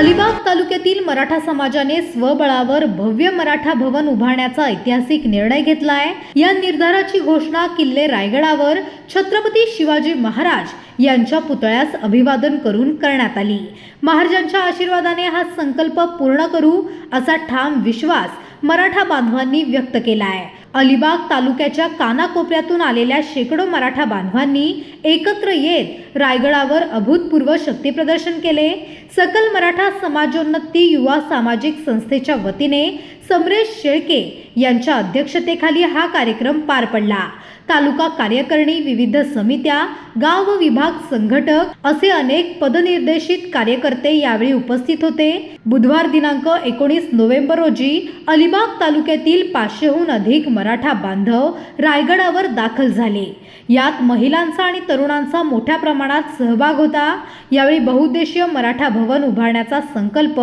अलिबाग तालुक्यातील मराठा समाजाने स्वबळावर भव्य मराठा भवन उभारण्याचा ऐतिहासिक निर्णय घेतला आहे. या निर्धाराची घोषणा किल्ले रायगडावर छत्रपती शिवाजी महाराज यांच्या पुतळ्यास अभिवादन करून करण्यात आली. महाराजांच्या आशीर्वादाने हा संकल्प पूर्ण करू असा ठाम विश्वास मराठा बांधवांनी व्यक्त केला आहे. अलिबाग तालुक्याच्या कानाकोपऱ्यातून आलेल्या शेकडो मराठा बांधवांनी एकत्र येत रायगडावर अभूतपूर्व शक्तीप्रदर्शन केले. सकल मराठा समाजोन्नती युवा सामाजिक संस्थेच्या वतीने समरेश शेळके यांच्या अध्यक्षतेखाली हा कार्यक्रम पार पडला. तालुका कार्यकारिणी विविध समित्या गाव व विभाग संघटक असे अनेक पदनिर्देशित कार्यकर्ते यावेळी उपस्थित होते. बुधवार दिनांक एकोणीस नोव्हेंबर रोजी अलिबाग तालुक्यातील पाचशेहून अधिक मराठा बांधव रायगडावर दाखल झाले. यात महिलांचा आणि तरुणांचा मोठ्या प्रमाणात सहभाग होता. यावेळी बहुउद्देशीय मराठा भवन उभारण्याचा संकल्प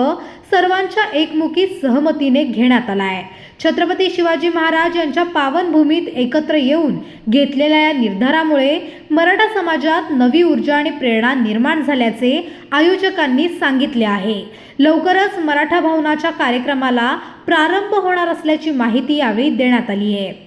सर्वांच्या एकमुखी सहमतीने घेण्यात आला आहे छत्रपती शिवाजी महाराज यांच्या पावनभूमीत एकत्र येऊन घेतलेल्या या निर्धारामुळे मराठा समाजात नवी ऊर्जा आणि प्रेरणा निर्माण झाल्याचे आयोजकांनी सांगितले आहे. लवकरच मराठा भवनाच्या कार्यक्रमाला प्रारंभ होणार असल्याची माहिती यावेळी देण्यात आली आहे.